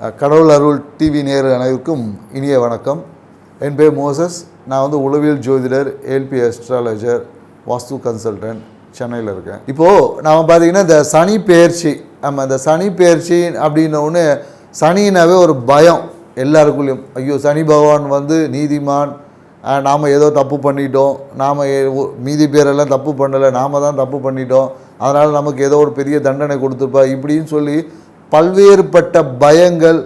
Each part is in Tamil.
கடவுள் அருள் டிவி நேரு அனைவருக்கும் இனிய வணக்கம். என் பேர் மோசஸ். நான் வந்து உளவியல் ஜோதிடர் ஏல்பி அஸ்ட்ராலஜர் வாஸ்து கன்சல்டன்ட் சென்னையில் இருக்கேன். இப்போது நாம் பார்த்தீங்கன்னா இந்த சனி பெயர்ச்சி நம்ம இந்த சனி பெயர்ச்சி அப்படின்ன ஒன்று சனினாவே ஒரு பயம் எல்லாருக்குள்ளேயும். ஐயோ சனி பகவான் வந்து நீதிமான். நாம் ஏதோ தப்பு பண்ணிட்டோம். நாம் மீதி பேரெல்லாம் தப்பு பண்ணலை. நாம் தான் தப்பு பண்ணிட்டோம். அதனால் நமக்கு ஏதோ ஒரு பெரிய தண்டனை கொடுத்துருப்பா இப்படின்னு சொல்லி பல்வேறுபட்ட பயங்கள்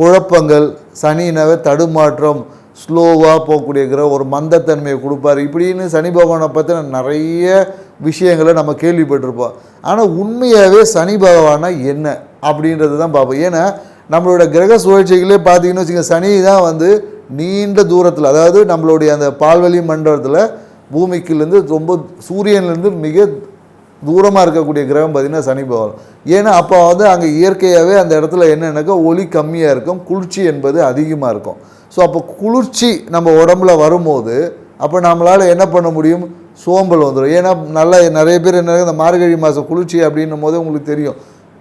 குழப்பங்கள் சனினவே தடுமாற்றம் ஸ்லோவாக போகக்கூடிய ஒரு மந்தத்தன்மையை கொடுப்பாரு. இப்படின்னு சனி பகவானை பற்றின நிறைய விஷயங்களை நம்ம கேள்விப்பட்டிருப்போம். ஆனால் உண்மையாகவே சனி பகவானா என்ன அப்படின்றது தான் பார்ப்போம். ஏன்னா நம்மளோட கிரக சுழற்சிகளே பார்த்தீங்கன்னு வச்சுங்க சனி தான் வந்து நீண்ட தூரத்தில் அதாவது நம்மளுடைய அந்த பால்வெளி மண்டலத்தில் பூமிக்குலேருந்து ரொம்ப சூரியன்லேருந்து மிக தூரமாக இருக்கக்கூடிய கிரகம் பார்த்திங்கன்னா சனி பகவான். ஏன்னா அப்போ வந்து அங்கே இயற்கையாகவே அந்த இடத்துல என்னென்னாக்கா ஒளி கம்மியாக இருக்கும் குளிர்ச்சி என்பது அதிகமாக இருக்கும். ஸோ அப்போ குளிர்ச்சி நம்ம உடம்புல வரும்போது அப்போ நம்மளால் என்ன பண்ண முடியும்? சோம்பல் வந்துடும் ஏன்னா நல்லா நிறைய பேர் என்ன இந்த மார்கழி மாதம் குளிர்ச்சி அப்படின்னும் போது உங்களுக்கு தெரியும்.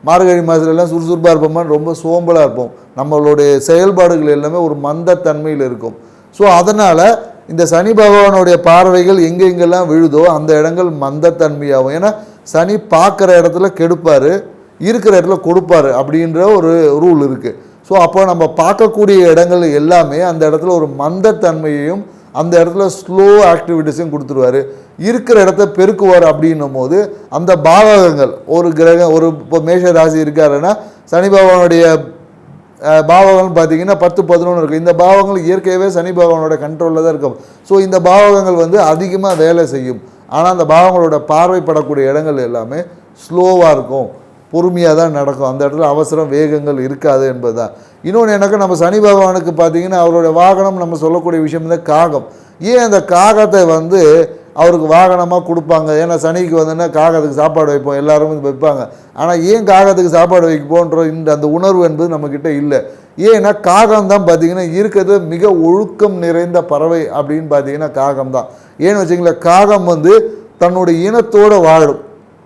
மார்கழி மாதத்துலலாம் சுறுசுறுப்பாக இருப்போமா? ரொம்ப சோம்பலாக இருப்போம். நம்மளுடைய செயல்பாடுகள் எல்லாமே ஒரு மந்தத்தன்மையில் இருக்கும். ஸோ அதனால் இந்த சனி பகவானுடைய பார்வைகள் எங்கெங்கெல்லாம் விழுதோ அந்த இடங்கள் மந்தத்தன்மையாகும். ஏன்னா சனி பார்க்குற இடத்துல கெடுப்பார் இருக்கிற இடத்துல கொடுப்பாரு அப்படின்ற ஒரு ரூல் இருக்குது ஸோ அப்போ நம்ம பார்க்கக்கூடிய இடங்கள் எல்லாமே அந்த இடத்துல ஒரு மந்தத்தன்மையையும் அந்த இடத்துல ஸ்லோ ஆக்டிவிட்டிஸையும் கொடுத்துருவாரு. இருக்கிற இடத்த பெருக்குவார் அப்படின்னும் போது அந்த பாவகங்கள் ஒரு கிரகம் ஒரு இப்போ மேஷ ராசி இருக்காருன்னா சனி பகவானுடைய பாவகங்கள் பார்த்தீங்கன்னா பத்து பதினொன்று இருக்கும். இந்த பாவங்கள் இயற்கையாகவே சனி பகவானோட கண்ட்ரோலில் தான் இருக்கும். ஸோ இந்த பாவகங்கள் வந்து அதிகமாக வேலை செய்யும். ஆனால் அந்த பாவங்களோட பார்வைப்படக்கூடிய இடங்கள் எல்லாமே ஸ்லோவாக இருக்கும். பொறுமையாக தான் நடக்கும். அந்த இடத்துல அவசரம் வேகங்கள் இருக்காது என்பது தான் இன்னொன்று எனக்கு நம்ம சனி பகவானுக்கு பார்த்தீங்கன்னா அவரோட வாகனம் நம்ம சொல்லக்கூடிய விஷயம் தான் காகம். ஏன் அந்த காகத்தை வந்து அவருக்கு வாகனமாக கொடுப்பாங்க. ஏன்னா சனிக்கு வந்துன்னா காகத்துக்கு சாப்பாடு வைப்போம். எல்லாரும் வைப்பாங்க. ஆனால் ஏன் காகத்துக்கு சாப்பாடு வைப்போன்ற இந்த அந்த உணர்வு என்பது நம்மக்கிட்ட இல்லை. ஏன்னா காகம் தான் பார்த்தீங்கன்னா இருக்கிறது மிக ஒழுக்கம் நிறைந்த பறவை அப்படின்னு பார்த்தீங்கன்னா காகம் தான் ஏன்னு வச்சிங்களேன் காகம் வந்து தன்னுடைய இனத்தோடு வாழும்.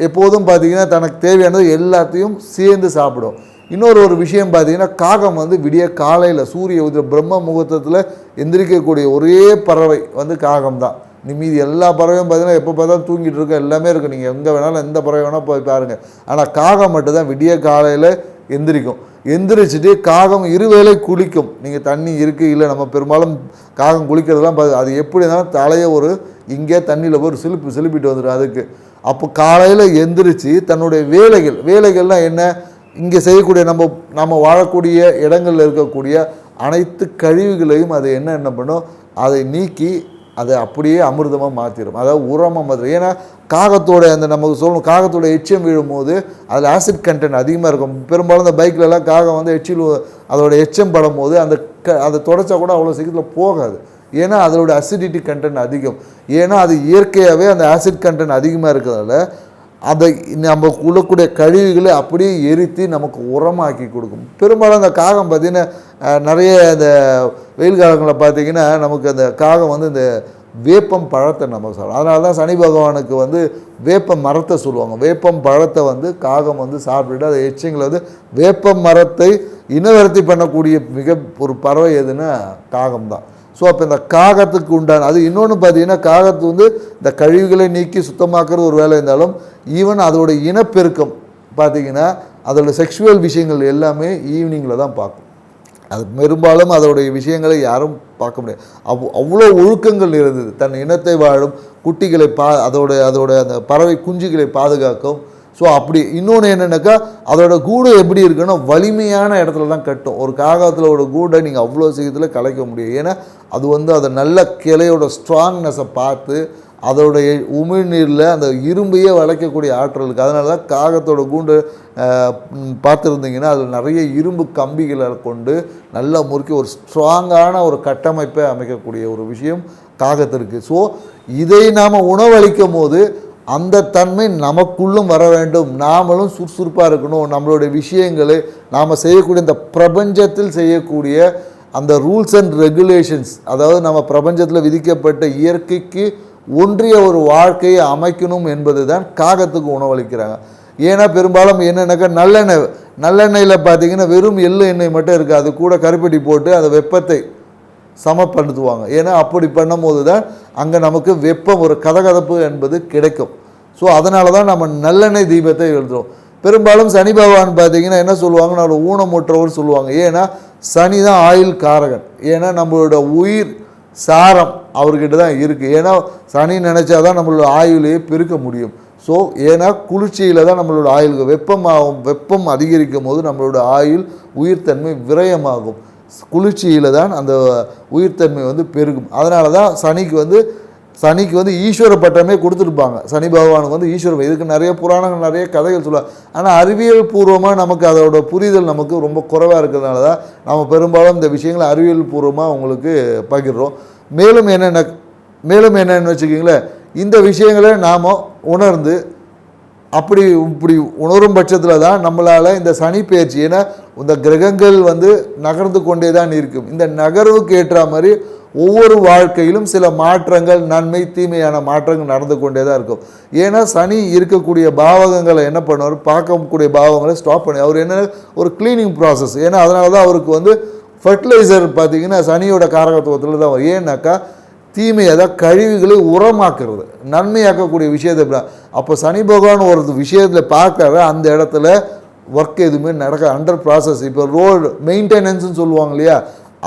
எப்போதும் பார்த்தீங்கன்னா தனக்கு தேவையானது எல்லாத்தையும் சேர்ந்து சாப்பிடும். இன்னொரு ஒரு விஷயம் பார்த்தீங்கன்னா காகம் வந்து விடிய காலையில் சூரிய உதய பிரம்ம முகூர்த்தத்தில் எந்திரிக்கக்கூடிய ஒரே பறவை வந்து காகம் தான் மீதி எல்லா பறவையும் பார்த்தீங்கன்னா எப்போ பார்த்தாலும் தூங்கிட்டு இருக்க எல்லாமே இருக்குது நீங்கள் எங்கே வேணாலும் எந்த பறவை வேணால் போய் பாருங்கள் ஆனால் காகம் மட்டும்தான் விடிய காலையில் எந்திரிக்கும். எந்திரிச்சிட்டு காகம் இருவேளை குளிக்கும். நீங்கள் தண்ணி இருக்குது இல்லை நம்ம பெரும்பாலும் காகம் குளிக்கிறதெல்லாம் பார்த்து அது எப்படி இருந்தாலும் தலையை ஒரு இங்கே தண்ணியில் ஒரு சிலுப்பு சிலுப்பிட்டு வந்துடும் அதுக்கு. அப்போ காலையில் எந்திரிச்சு தன்னுடைய வேலைகள் வேலைகள்லாம் என்ன? இங்கே செய்யக்கூடிய நம்ம நம்ம வாழக்கூடிய இடங்களில் இருக்கக்கூடிய அனைத்து கழிவுகளையும் அது என்ன என்ன பண்ணும்? அதை நீக்கி அது அப்படியே அமிர்தமாக மாற்றிடும் அதாவது உரமாக மாற்றிடும் ஏன்னா காகத்தோட அந்த நமக்கு சொல்லணும் காகத்தோட எச்சம் விழும்போது அதில் ஆசிட் கண்டென்ட் அதிகமாக இருக்கும். பெரும்பாலும் இந்த பைக்லலாம் காகம் வந்து எச்சில் அதோட எச்சம் படும்போது அந்த க அதை தொடச்சா கூட அவ்வளோ சீக்கிரத்தில் போகாது. ஏன்னா அதோட அசிடிட்டி கண்டென்ட் அதிகம். ஏன்னா அது இயற்கையாகவே அந்த ஆசிட் கண்டென்ட் அதிகமாக இருக்கிறதால அதை நம்ம உள்ளக்கூடிய கழிவுகளை அப்படியே எரித்து நமக்கு உரமாக்கி கொடுக்கும். பெரும்பாலும் அந்த காகம் பார்த்திங்கன்னா நிறைய இந்த வெயில் காலங்களில் பார்த்தீங்கன்னா நமக்கு அந்த காகம் வந்து இந்த வேப்பம் பழத்தை நமக்கு சாப்பிடும் அதனால தான் சனி பகவானுக்கு வந்து வேப்பம் மரத்தை சொல்லுவாங்க. வேப்பம் பழத்தை வந்து காகம் வந்து சாப்பிட்டுட்டு அதை எச்சிங்களை வந்து வேப்பம் மரத்தை இனவரத்தி பண்ணக்கூடிய மிக ஒரு பறவை எதுன்னா காகம் தான். ஸோ அப்போ இந்த காகத்துக்கு உண்டான அது இன்னொன்று பார்த்தீங்கன்னா காகத்து வந்து இந்த கழிவுகளை நீக்கி சுத்தமாக்குறது ஒரு வேலை இருந்தாலும் ஈவன் அதோட இனப்பெருக்கம் பார்த்தீங்கன்னா அதோட செக்ஷுவல் விஷயங்கள் எல்லாமே ஈவினிங்கில் தான் பார்க்கும். அது பெரும்பாலும் அதோடைய விஷயங்களை யாரும் பார்க்க முடியாது. அவ் அவ்வளோ ஒழுக்கங்கள் இருந்தது. தன் இனத்தை வாழும் குட்டிகளை பா அதோட அதோட அந்த பறவை குஞ்சுகளை பாதுகாக்கும் ஸோ அப்படி இன்னொன்று என்னென்னாக்கா அதோட கூடு எப்படி இருக்குன்னா வலிமையான இடத்துல தான் கட்டும். ஒரு காகத்திலோட கூடை நீங்கள் அவ்வளோ சீக்கிரத்தில் கலைக்க முடியும். ஏன்னா அது வந்து அதை நல்ல கிளையோட ஸ்ட்ராங்னஸை பார்த்து அதோடைய உமிழ்நீரில் அந்த இரும்பையே வளைக்கக்கூடிய ஆற்றல் இருக்குது அதனால தான் காகத்தோட கூண்டு பார்த்துருந்தீங்கன்னா அதில் நிறைய இரும்பு கம்பிகளை கொண்டு நல்லா முறுக்கி ஒரு ஸ்ட்ராங்கான ஒரு கட்டமைப்பை அமைக்கக்கூடிய ஒரு விஷயம் காகத்திற்கு. ஸோ இதை நாம் உணவளிக்கும் போது அந்த தன்மை நமக்குள்ளும் வர வேண்டும். நாமளும் சுறுசுறுப்பாக இருக்கணும். நம்மளுடைய விஷயங்களை நாம் செய்யக்கூடிய இந்த பிரபஞ்சத்தில் செய்யக்கூடிய அந்த ரூல்ஸ் அண்ட் ரெகுலேஷன்ஸ் அதாவது நம்ம பிரபஞ்சத்தில் விதிக்கப்பட்ட இயற்கைக்கு ஒன்றிய ஒரு வாழ்க்கையை அமைக்கணும் என்பது தான் காகத்துக்கு உணவளிக்கிறாங்க. ஏன்னா பெரும்பாலும் என்னென்னாக்கா நல்லெண்ணெய் நல்லெண்ணெயில் பார்த்தீங்கன்னா வெறும் எள்ளு எண்ணெய் மட்டும் இருக்குது. அது கூட கருப்பட்டி போட்டு அந்த வெப்பத்தை சமப்படுத்துவாங்க. ஏன்னா அப்படி பண்ணும்போது தான் அங்கே நமக்கு வெப்பம் ஒரு கதகதப்பு என்பது கிடைக்கும். ஸோ அதனால தான் நம்ம நல்லெண்ணெய் தீபத்தை எழுதுறோம். பெரும்பாலும் சனி பகவான் பார்த்தீங்கன்னா என்ன சொல்லுவாங்க நம்மளோட ஊனமுற்றவர் சொல்லுவாங்க. ஏன்னா சனி தான் ஆயுள் காரகன். ஏன்னா நம்மளோட உயிர் சாரம் அவர்கிட்ட தான் இருக்குது ஏன்னா சனி நினச்சாதான் நம்மளோட ஆயுளையே பெருக்க முடியும். ஸோ ஏன்னா குளிர்ச்சியில் தான் நம்மளோட ஆயுள் வெப்பமாகும் வெப்பம் அதிகரிக்கும் போது நம்மளோட ஆயுள் உயிர்த்தன்மை விரயமாகும். குளிர்ச்சியில் தான் அந்த உயிர்த்தன்மை வந்து பெருகும். அதனால தான் சனிக்கு வந்து சனிக்கு வந்து ஈஸ்வர பட்டமே கொடுத்துருப்பாங்க. சனி பகவானுக்கு வந்து ஈஸ்வர இதுக்கு நிறைய புராணங்கள் நிறைய கதைகள் சொல்லுவாங்க. ஆனால் அறிவியல் பூர்வமாக நமக்கு அதோட புரிதல் நமக்கு ரொம்ப குறைவாக இருக்கிறதுனால தான் நம்ம பெரும்பாலும் இந்த விஷயங்களை அறிவியல் பூர்வமாக உங்களுக்கு பகிர்றோம். மேலும் என்னென்ன மேலும் என்னென்னு வச்சுக்கிங்களேன். இந்த விஷயங்களை நாம் உணர்ந்து அப்படி இப்படி உணரும் பட்சத்தில் தான் நம்மளால் இந்த சனி பயிற்சி ஏன்னா இந்த கிரகங்கள் வந்து நகர்ந்து கொண்டே தான் இருக்கும். இந்த நகர்வுக்கு ஏற்ற மாதிரி ஒவ்வொரு வாழ்க்கையிலும் சில மாற்றங்கள் நன்மை தீமையான மாற்றங்கள் நடந்து கொண்டே தான் இருக்கும். ஏன்னா சனி இருக்கக்கூடிய பாவகங்களை என்ன பண்ணுவார்? பார்க்கக்கூடிய பாவங்களை ஸ்டாப் பண்ணி அவர் என்ன ஒரு க்ளீனிங் ப்ராசஸ் ஏன்னா அதனால தான் அவருக்கு வந்து ஃபர்டிலைசர் பார்த்தீங்கன்னா சனியோட காரகத்துவத்தில் தான் வரும். ஏன்னாக்கா தீமையை அதாவது கழிவுகளை உரமாக்குறது. நன்மையாக்கக்கூடிய விஷயத்தை அப்போ சனி பகவான் ஒரு விஷயத்தில் பார்க்கற அந்த இடத்துல ஒர்க் எதுவுமே நடக்க அண்டர் ப்ராசஸ் இப்போ ரோடு மெயின்டெனன்ஸ்னு சொல்லுவாங்க இல்லையா?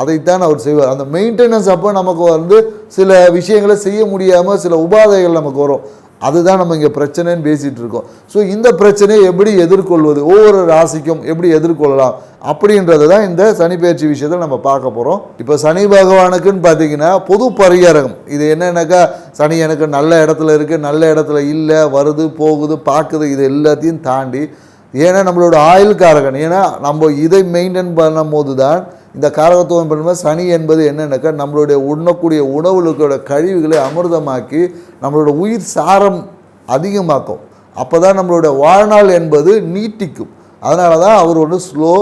அதைத்தான் அவர் செய்வார். அந்த மெயின்டெனன்ஸ் அப்போ நமக்கு வந்து சில விஷயங்களை செய்ய முடியாமல் சில உபாதைகள் நமக்கு வரும். அதுதான் நம்ம இங்கே பிரச்சனைன்னு பேசிகிட்டு இருக்கோம். ஸோ இந்த பிரச்சனையை எப்படி எதிர்கொள்வது? ஒவ்வொரு ராசிக்கும் எப்படி எதிர்கொள்ளலாம்? அப்படின்றது தான் இந்த சனி பயிற்சி விஷயத்தில் நம்ம பார்க்க போகிறோம் இப்போ சனி பகவானுக்குன்னு பார்த்தீங்கன்னா பொது பரிகாரகம். இது என்னென்னாக்கா சனி எனக்கு நல்ல இடத்துல இருக்குது நல்ல இடத்துல இல்லை வருது போகுது பார்க்குது இது எல்லாத்தையும் தாண்டி ஏன்னா நம்மளோட ஆயுள் காரகன் ஏன்னா நம்ம இதை மெயின்டைன் பண்ணும் போது தான் இந்த காரகத்துவம் பண்ணும்போது சனி என்பது என்னென்னாக்கா நம்மளுடைய உண்ணக்கூடிய உணவுகளோட கழிவுகளை அமிர்தமாக்கி நம்மளோட உயிர் சாரம் அதிகமாக்கும். அப்போ தான் நம்மளோட வாழ்நாள் என்பது நீட்டிக்கும். அதனால தான் அவர் ஒன்று ஸ்லோ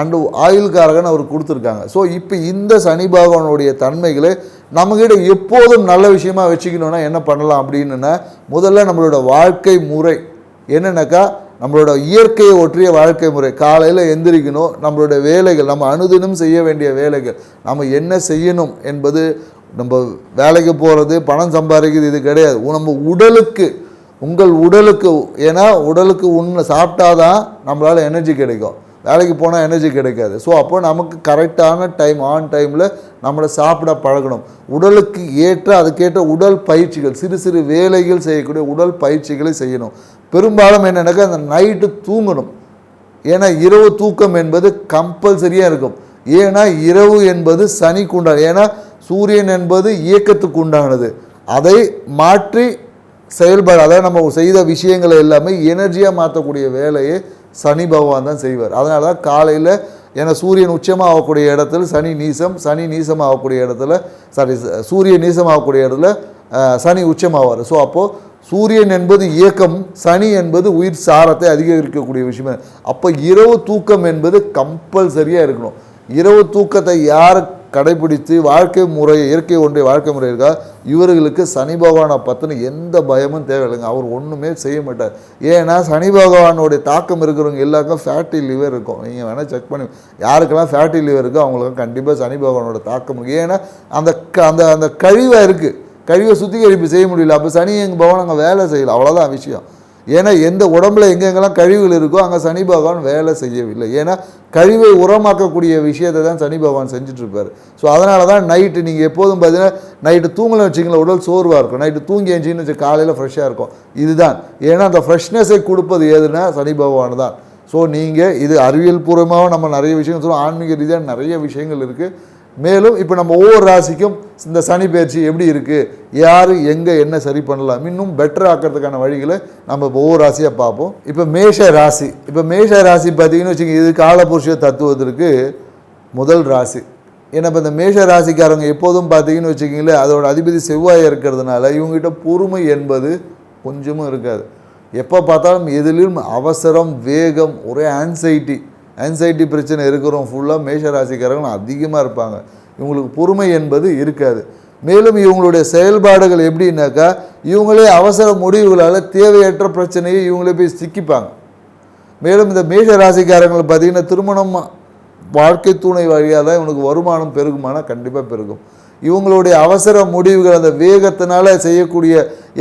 அண்டு ஆயுள்காரகன் அவர் கொடுத்துருக்காங்க. ஸோ இப்போ இந்த சனி பகவானுடைய தன்மைகளை நம்மக்கிட்ட எப்போதும் நல்ல விஷயமா வச்சுக்கணுன்னா என்ன பண்ணலாம் அப்படின்னுன்னா முதல்ல நம்மளோட வாழ்க்கை முறை என்னென்னாக்கா நம்மளோட இயற்கையை ஒற்றிய வாழ்க்கை முறை. காலையில் எந்திரிக்கணும். நம்மளோட வேலைகள் நம்ம அனுதினம் செய்ய வேண்டிய வேலைகள். நம்ம என்ன செய்யணும் என்பது நம்ம வேலைக்கு போகிறது பணம் சம்பாதிக்கிறது இது கிடையாது. நம்ம உடலுக்கு உங்கள் உடலுக்கு ஏன்னா உடலுக்கு உண்ண சாப்பிட்டாதான் நம்மளால் எனர்ஜி கிடைக்கும். வேலைக்கு போனால் எனர்ஜி கிடைக்காது. ஸோ அப்போ நமக்கு கரெக்டான டைம் ஆன் டைமில் நம்மளை சாப்பிட பழகணும். உடலுக்கு ஏற்ற அதுக்கேற்ற உடல் பயிற்சிகள் சிறு சிறு வேலைகள் செய்யக்கூடிய உடல் பயிற்சிகளை செய்யணும். பெரும்பாலும் என்னென்னாக்கா அந்த நைட்டு தூங்கணும். ஏன்னா இரவு தூக்கம் என்பது கம்பல்சரியாக இருக்கும். ஏன்னா இரவு என்பது சனிக்கு உண்டானது. ஏன்னா சூரியன் என்பது இயக்கத்துக்கு உண்டானது. அதை மாற்றி செயல்பாடு அதாவது நம்ம செய்த விஷயங்களை எல்லாமே எனர்ஜியாக மாற்றக்கூடிய வேலையை சனி பகவான் தான் செய்வார். அதனால தான் காலையில் ஏன்னா சூரியன் உச்சமாக ஆகக்கூடிய இடத்துல சனி நீசம் சனி நீசம் ஆகக்கூடிய இடத்துல சாரி சூரியன் நீசம் ஆகக்கூடிய இடத்துல சனி உச்சமாவார். ஸோ அப்போது சூரியன் என்பது இயக்கம் சனி என்பது உயிர் சாரத்தை அதிகரிக்கக்கூடிய விஷயமே. அப்போ இரவு தூக்கம் என்பது கம்பல்சரியாக இருக்கணும். இரவு தூக்கத்தை யார் கடைபிடித்து வாழ்க்கை முறை இயற்கை ஒன்றிய வாழ்க்கை முறை இருக்கா? இவர்களுக்கு சனி பகவானை பற்றின எந்த பயமும் தேவையில்லைங்க அவர் ஒன்றுமே செய்ய மாட்டார். ஏன்னா சனி பகவானுடைய தாக்கம் இருக்கிறவங்க எல்லாருக்கும் ஃபேட்டி லிவர் இருக்கும். நீங்கள் வேணால் செக் பண்ணி யாருக்கெல்லாம் ஃபேட்டி லிவர் இருக்கோ அவங்களுக்கு கண்டிப்பாக சனி பகவானோட தாக்கம் இருக்கு. ஏன்னா அந்த க- அந்த அந்த கழிவாக இருக்குது கழிவை சுத்திகரிப்பு செய்ய முடியல. அப்போ சனி எங்கள் பகவான் அங்கே வேலை செய்யலை. அவ்வளோதான் விஷயம். ஏன்னா எந்த உடம்புல எங்கெங்கெல்லாம் கழிவுகள் இருக்கோ அங்கே சனி பகவான் வேலை செய்யவில்லை. ஏன்னா கழிவை உரமாக்கக்கூடிய விஷயத்தை தான் சனி பகவான் செஞ்சிட்ருப்பார். ஸோ அதனால தான் நைட்டு நீங்கள் எப்போதும் பார்த்தீங்கன்னா நைட்டு தூங்கலை வச்சிங்களா உடல் சோர்வாக இருக்கும். நைட்டு தூங்கி எழுச்சின்னு வச்சு காலையில் ஃப்ரெஷ்ஷாக இருக்கும். இதுதான். ஏன்னா அந்த ஃப்ரெஷ்னஸை கொடுப்பது எதுனா சனி பகவான் தான். ஸோ நீங்கள் இது அறிவியல் பூர்வமாக நம்ம நிறைய விஷயங்கள் சொல்லுவோம் ஆன்மீக ரீதியாக நிறைய விஷயங்கள் இருக்குது மேலும் இப்போ நம்ம ஒவ்வொரு ராசிக்கும் இந்த சனி பயிற்சி எப்படி இருக்குது யார் எங்கே என்ன சரி பண்ணலாம்? இன்னும் பெட்டர் ஆக்கிறதுக்கான வழிகளை நம்ம இப்போ ஒவ்வொரு ராசியாக பார்ப்போம். இப்போ மேஷ ராசி. இப்போ மேஷ ராசி பார்த்தீங்கன்னு வச்சுக்கோங்க இது காலபுருஷ தத்துவத்திற்கு முதல் ராசி. ஏன்னா இப்போ இந்த மேஷ ராசிக்காரங்க எப்போதும் பார்த்தீங்கன்னு வச்சுக்கிங்களேன் அதோட அதிபதி செவ்வாய் இருக்கிறதுனால இவங்ககிட்ட பொறுமை என்பது கொஞ்சமும் இருக்காது. எப்போ பார்த்தாலும் எதிலும் அவசரம் வேகம் ஒரே ஆன்சைட்டி ஆன்சைட்டி பிரச்சனை இருக்கிறோம் ஃபுல்லாக மேஷ ராசிக்காரங்க அதிகமாக இருப்பாங்க. இவங்களுக்கு பொறுமை என்பது இருக்காது. மேலும் இவங்களுடைய செயல்பாடுகள் எப்படின்னாக்கா இவங்களே அவசர முடிவுகளால் தேவையற்ற பிரச்சனையை இவங்களே போய் சிக்கிப்பாங்க. மேலும் இந்த மேஷ ராசிக்காரங்களை பார்த்தீங்கன்னா திருமணம் வாழ்க்கை துணை வழியாக தான் இவனுக்கு வருமானம் பெருகுமானா கண்டிப்பாக பெருகும். இவங்களுடைய அவசர முடிவுகள் அந்த வேகத்தினால செய்யக்கூடிய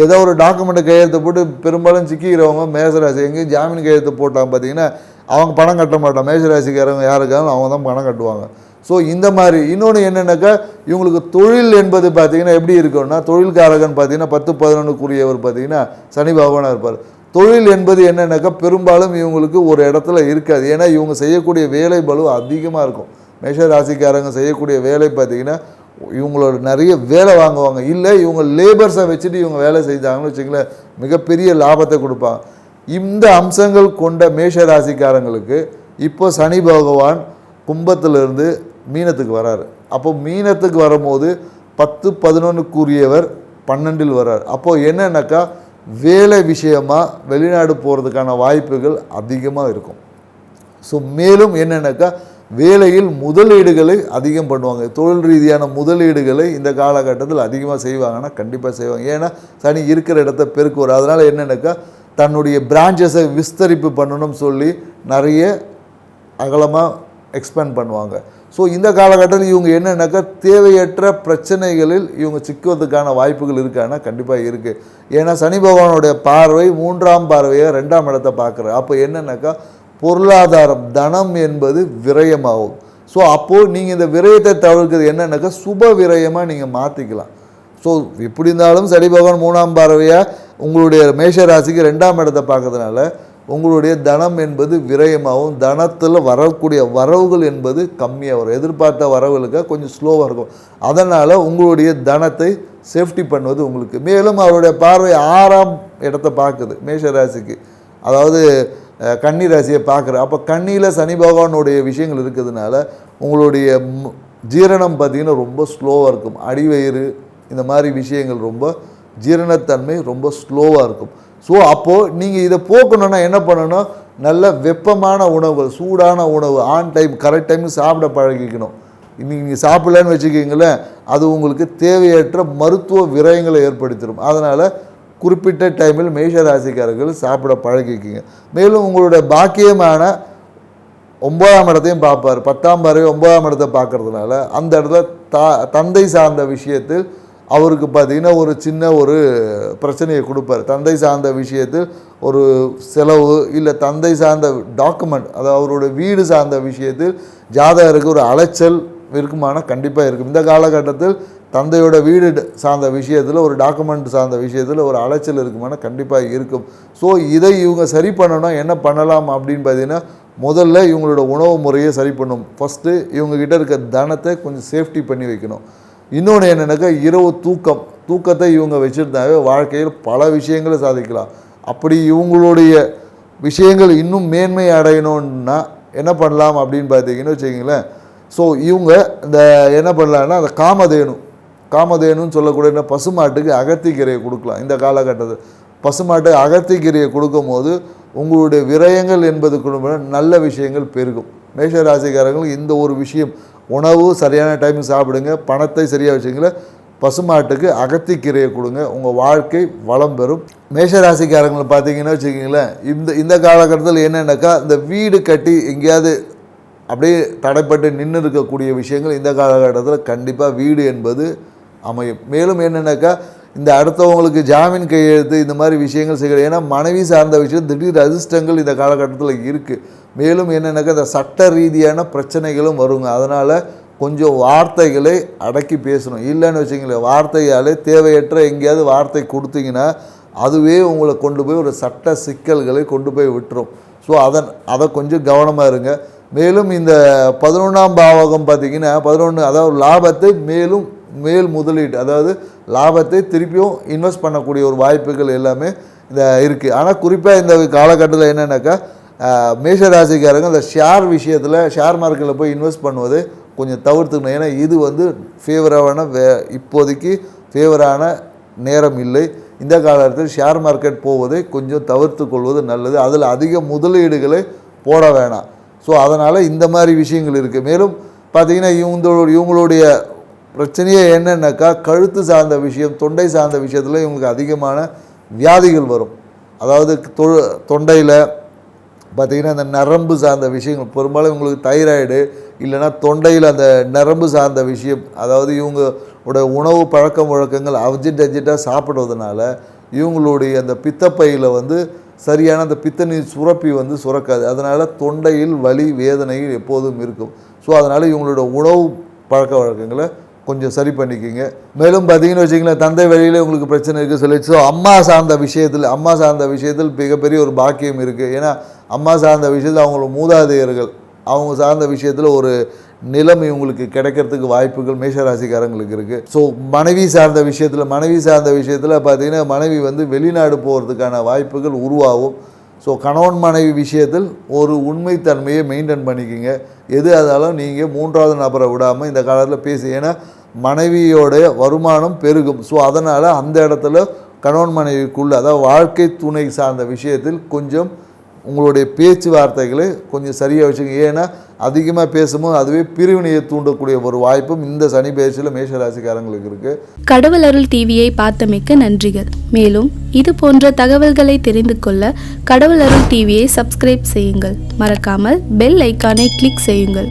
ஏதோ ஒரு டாக்குமெண்ட் கையெழுத்து போட்டு பெரும்பாலும் சிக்கிக்கிறவங்க மேசராசி எங்கேயும் ஜாமீன் கையெழுத்து போட்டாங்க பார்த்தீங்கன்னா அவங்க பணம் கட்ட மாட்டான் மேஷராசிக்காரங்க யாருக்காலும் அவங்க தான் பணம் கட்டுவாங்க. ஸோ இந்த மாதிரி இன்னொன்று என்னென்னாக்கா இவங்களுக்கு தொழில் என்பது பார்த்தீங்கன்னா எப்படி இருக்கும்னா தொழில்காரகன் பார்த்தீங்கன்னா பத்து பதினொன்றுக்குரியவர் பார்த்தீங்கன்னா சனி பகவானாக இருப்பார். தொழில் என்பது என்னென்னாக்கா பெரும்பாலும் இவங்களுக்கு ஒரு இடத்துல இருக்காது. ஏன்னா இவங்க செய்யக்கூடிய வேலை பலு அதிகமாக இருக்கும். மேஷ ராசிக்காரங்க செய்யக்கூடிய வேலை பார்த்தீங்கன்னா இவங்களோட நிறைய வேலை வாங்குவாங்க. இல்லை இவங்க லேபர்ஸை வச்சுட்டு இவங்க வேலை செஞ்சாங்கன்னு வச்சுங்களேன் மிகப்பெரிய லாபத்தை கொடுப்பாங்க. இந்த அம்சங்கள் கொண்ட மேஷ ராசிக்காரங்களுக்கு இப்போ சனி பகவான் கும்பத்திலிருந்து மீனத்துக்கு வராரு. அப்போ மீனத்துக்கு வரும்போது பத்து பதினொன்றுக்குரியவர் பன்னெண்டில் வர்றார் அப்போது என்னென்னாக்கா வேலை விஷயமா வெளிநாடு போகிறதுக்கான வாய்ப்புகள் அதிகமாக இருக்கும். ஸோ மேலும் என்னென்னாக்கா வேலையில் முதலீடுகளை அதிகம் பண்ணுவாங்க. தொழில் ரீதியான முதலீடுகளை இந்த காலகட்டத்தில் அதிகமாக செய்வாங்கன்னா கண்டிப்பாக செய்வாங்க. ஏன்னா சனி இருக்கிற இடத்த பெருக்குவார் அதனால் என்னென்னாக்கா தன்னுடைய பிரான்ச்சஸை விஸ்தரிப்பு பண்ணணும்னு சொல்லி நிறைய அகலமாக எக்ஸ்பேண்ட் பண்ணுவாங்க. ஸோ இந்த காலகட்டத்தில் இவங்க என்னென்னாக்கா தேவையற்ற பிரச்சனைகளில் இவங்க சிக்குவதற்கான வாய்ப்புகள் இருக்கான்னா கண்டிப்பாக இருக்குது ஏன்னா சனி பகவானுடைய பார்வை மூன்றாம் பார்வையை ரெண்டாம் இடத்தை பார்க்குற அப்போ என்னென்னாக்கா பொருளாதாரம் தனம் என்பது விரயமாகும். ஸோ அப்போது நீங்கள் இந்த விரயத்தை தவிர்க்கிறது என்னென்னாக்கா சுப விரயமாக நீங்கள் மாற்றிக்கலாம் ஸோ எப்படி இருந்தாலும் சனி பகவான் மூணாம் பார்வையாக உங்களுடைய மேஷ ராசிக்கு ரெண்டாம் இடத்தை பார்க்கறதுனால உங்களுடைய தனம் என்பது விரயமாகவும் தனத்தில் வரக்கூடிய வரவுகள் என்பது கம்மியாக வரும். எதிர்பார்த்த வரவுகளுக்கு கொஞ்சம் ஸ்லோவாக இருக்கும். அதனால் உங்களுடைய தனத்தை சேஃப்டி பண்ணுவது உங்களுக்கு. மேலும் அவருடைய பார்வை ஆறாம் இடத்தை பார்க்குது மேஷ ராசிக்கு அதாவது கன்னி ராசியை பார்க்குற அப்போ கண்ணியில் சனி பகவானுடைய விஷயங்கள் இருக்கிறதுனால உங்களுடைய ஜீரணம் பார்த்தீங்கன்னா ரொம்ப ஸ்லோவாக இருக்கும். அடிவயிறு இந்த மாதிரி விஷயங்கள் ரொம்ப ஜீரணத்தன்மை ரொம்ப ஸ்லோவாக இருக்கும். ஸோ அப்போது நீங்கள் இதை போக்கணுன்னா என்ன பண்ணணும்? நல்ல வெப்பமான உணவுகள் சூடான உணவு ஆன் டைம் கரெக்ட் டைம் சாப்பிட பழகிக்கணும். இன்னைக்கு நீங்கள் சாப்பிட்லன்னு வச்சுக்கிங்களேன் அது உங்களுக்கு தேவையற்ற மருத்துவ விரயங்களை ஏற்படுத்திடும். அதனால் குறிப்பிட்ட டைமில் மேஷ ராசிக்காரர்கள் சாப்பிட பழகிக்கிங்க. மேலும் உங்களுடைய பாக்கியமான ஒன்பதாம் இடத்தையும் பார்ப்பார். பத்தாம் பறவை ஒன்பதாம் இடத்தை பார்க்கறதுனால அந்த இடத்துல தா தந்தை சார்ந்த விஷயத்தில் அவருக்கு பார்த்தீங்கன்னா ஒரு சின்ன ஒரு பிரச்சனையை கொடுப்பார். தந்தை சார்ந்த விஷயத்தில் ஒரு செலவு இல்லை தந்தை சார்ந்த டாக்குமெண்ட் அதாவது அவருடைய வீடு சார்ந்த விஷயத்தில் ஜாதகருக்கு ஒரு அலைச்சல் இருக்குமானா கண்டிப்பாக இருக்கும். இந்த காலகட்டத்தில் தந்தையோட வீடு சார்ந்த விஷயத்தில் ஒரு டாக்குமெண்ட் சார்ந்த விஷயத்தில் ஒரு அலைச்சல் இருக்குமானா கண்டிப்பாக இருக்கும். ஸோ இதை இவங்க சரி பண்ணணும் என்ன பண்ணலாம் அப்படின்னு பார்த்தீங்கன்னா முதல்ல இவங்களோட உணவு முறையை சரி பண்ணும் ஃபஸ்ட்டு இவங்ககிட்ட இருக்க தனத்தை கொஞ்சம் சேஃப்டி பண்ணி வைக்கணும். இன்னொன்று என்னென்னாக்கா இரவு தூக்கம். தூக்கத்தை இவங்க வச்சுருந்தாவே வாழ்க்கையில் பல விஷயங்களை சாதிக்கலாம். அப்படி இவங்களுடைய விஷயங்கள் இன்னும் மேன்மை அடையணும்னா என்ன பண்ணலாம் அப்படின்னு பார்த்தீங்கன்னு வச்சுக்கிங்களேன். ஸோ இவங்க இந்த என்ன பண்ணலாம்னா அந்த காமதேனு. காமதேனுன்னு சொல்லக்கூடிய இந்த பசுமாட்டுக்கு அகத்திக்கீரையை கொடுக்கலாம். இந்த காலகட்டத்தில் பசுமாட்டு அகத்திக்கீரையை கொடுக்கும்போது உங்களுடைய விரயங்கள் என்பது குடும்பம் நல்ல விஷயங்கள் பெருகும். மேஷ இந்த ஒரு விஷயம் உணவு சரியான டைமுக்கு சாப்பிடுங்க பணத்தை சரியாக வச்சுங்கள பசுமாட்டுக்கு அகத்திக்கீரையை கொடுங்க உங்கள் வாழ்க்கை வளம் பெறும். மேஷ ராசிக்காரங்களை பார்த்தீங்கன்னா வச்சுக்கிங்களேன் இந்த இந்த காலகட்டத்தில் என்னென்னாக்கா இந்த வீடு கட்டி எங்கேயாவது அப்படியே தடைப்பட்டு நின்று இருக்கக்கூடிய விஷயங்கள் இந்த காலகட்டத்தில் கண்டிப்பாக வீடு என்பது அமையும். மேலும் என்னென்னாக்கா இந்த அடுத்தவங்களுக்கு ஜாமீன் கையெழுத்து இந்த மாதிரி விஷயங்கள் செய்கிறது. ஏன்னா மனைவி சார்ந்த விஷயம் திடீர் அதிர்ஷ்டங்கள் இந்த காலகட்டத்தில் இருக்குது மேலும் என்னென்னாக்கா இந்த சட்ட ரீதியான பிரச்சனைகளும் வருங்க. அதனால் கொஞ்சம் வார்த்தைகளை அடக்கி பேசணும். இல்லைன்னு வச்சுங்களேன் வார்த்தையாலே தேவையற்ற எங்கேயாவது வார்த்தை கொடுத்தீங்கன்னா அதுவே உங்களை கொண்டு போய் ஒரு சட்ட சிக்கல்களை கொண்டு போய் விட்டுரும். ஸோ அதன் அதை கொஞ்சம் கவனமாக இருங்க. மேலும் இந்த பதினொன்றாம் பாவகம் பார்த்தீங்கன்னா பதினொன்று அதாவது லாபத்தை மேலும் மேல் முதலீடு அதாவது லாபத்தை திருப்பியும் இன்வெஸ்ட் பண்ணக்கூடிய ஒரு வாய்ப்புகள் எல்லாமே இந்த இருக்குது ஆனால் குறிப்பாக இந்த காலகட்டத்தில் என்னென்னாக்கா மேஷராசிக்காரங்க மேஷ இந்த ஷேர் விஷயத்தில் ஷேர் மார்க்கெட்டில் போய் இன்வெஸ்ட் பண்ணுவது கொஞ்சம் தவிர்த்துக்கணும். ஏன்னா இது வந்து ஃபேவரான வே இப்போதைக்கு ஃபேவரான நேரம் இல்லை. இந்த காலத்தில் ஷேர் மார்க்கெட் போவதை கொஞ்சம் தவிர்த்து கொள்வது நல்லது. அதில் அதிக முதலீடுகளை போட வேணாம். ஸோ அதனால் இந்த மாதிரி விஷயங்கள் இருக்குது மேலும் பார்த்தீங்கன்னா இவங்களோட இவங்களுடைய பிரச்சனையே என்னென்னாக்கா கழுத்து சார்ந்த விஷயம் தொண்டை சார்ந்த விஷயத்தில் இவங்களுக்கு அதிகமான வியாதிகள் வரும். அதாவது தொ தொண்டையில் பார்த்திங்கன்னா அந்த நரம்பு சார்ந்த விஷயங்கள் பெரும்பாலும் இவங்களுக்கு தைராய்டு இல்லைன்னா தொண்டையில் அந்த நரம்பு சார்ந்த விஷயம் அதாவது இவங்களோட உணவு பழக்க வழக்கங்கள் அர்ஜென்ட் அர்ஜென்ட்டாக சாப்பிடுவதனால இவங்களுடைய அந்த பித்தப்பையில் வந்து சரியான அந்த பித்த நீர் சுரப்பி வந்து சுரக்காது. அதனால் தொண்டையில் வலி வேதனைகள் எப்போதும் இருக்கும். ஸோ அதனால் இவங்களோட உணவு பழக்க வழக்கங்களை கொஞ்சம் சரி பண்ணிக்கிங்க. மேலும் பார்த்தீங்கன்னு வச்சிங்களேன் தந்தை வழியில் உங்களுக்கு பிரச்சனை இருக்குது சொல்லிச்சு ஸோ அம்மா சார்ந்த விஷயத்தில் அம்மா சார்ந்த விஷயத்தில் மிகப்பெரிய ஒரு பாக்கியம் இருக்குது ஏன்னா அம்மா சார்ந்த விஷயத்தில் அவங்களோட மூதாதையர்கள் அவங்க சார்ந்த விஷயத்தில் ஒரு நிலம் இவங்களுக்கு கிடைக்கிறதுக்கு வாய்ப்புகள் மேஷராசிக்காரங்களுக்கு இருக்குது ஸோ மனைவி சார்ந்த விஷயத்தில் மனைவி சார்ந்த விஷயத்தில் பார்த்தீங்கன்னா மனைவி வந்து வெளிநாடு போகிறதுக்கான வாய்ப்புகள் உருவாகும். ஸோ கணவன் மனைவி விஷயத்தில் ஒரு உண்மைத்தன்மையை மெயின்டைன் பண்ணிக்கிங்க. எது ஆனாலும் நீங்கள் மூன்றாவது நபரை விடாமல் இந்த காலத்தில் பேசி ஏன்னா மனைவியோடைய வருமானம் பெருகும். ஸோ அதனால் அந்த இடத்துல கணவன் மனைவிக்குள்ளே அதாவது வாழ்க்கை துணை சார்ந்த விஷயத்தில் கொஞ்சம் உங்களுடைய பேச்சுவார்த்தைகளை கொஞ்சம் சரியாக வச்சுக்கோங்க. ஏன்னா அதிகமாக பேசும்போது அதுவே பிரிவினையை தூண்டக்கூடிய ஒரு வாய்ப்பும் இந்த சனி பயிற்சியில் மேஷராசிக்காரங்களுக்கு இருக்குது கடவுள் அருள் டிவியை பார்த்தமைக்க நன்றிகள். மேலும் இது போன்ற தகவல்களை தெரிந்து கொள்ள கடவுள் அருள் டிவியை சப்ஸ்கிரைப் செய்யுங்கள். மறக்காமல் பெல் ஐக்கானை கிளிக் செய்யுங்கள்.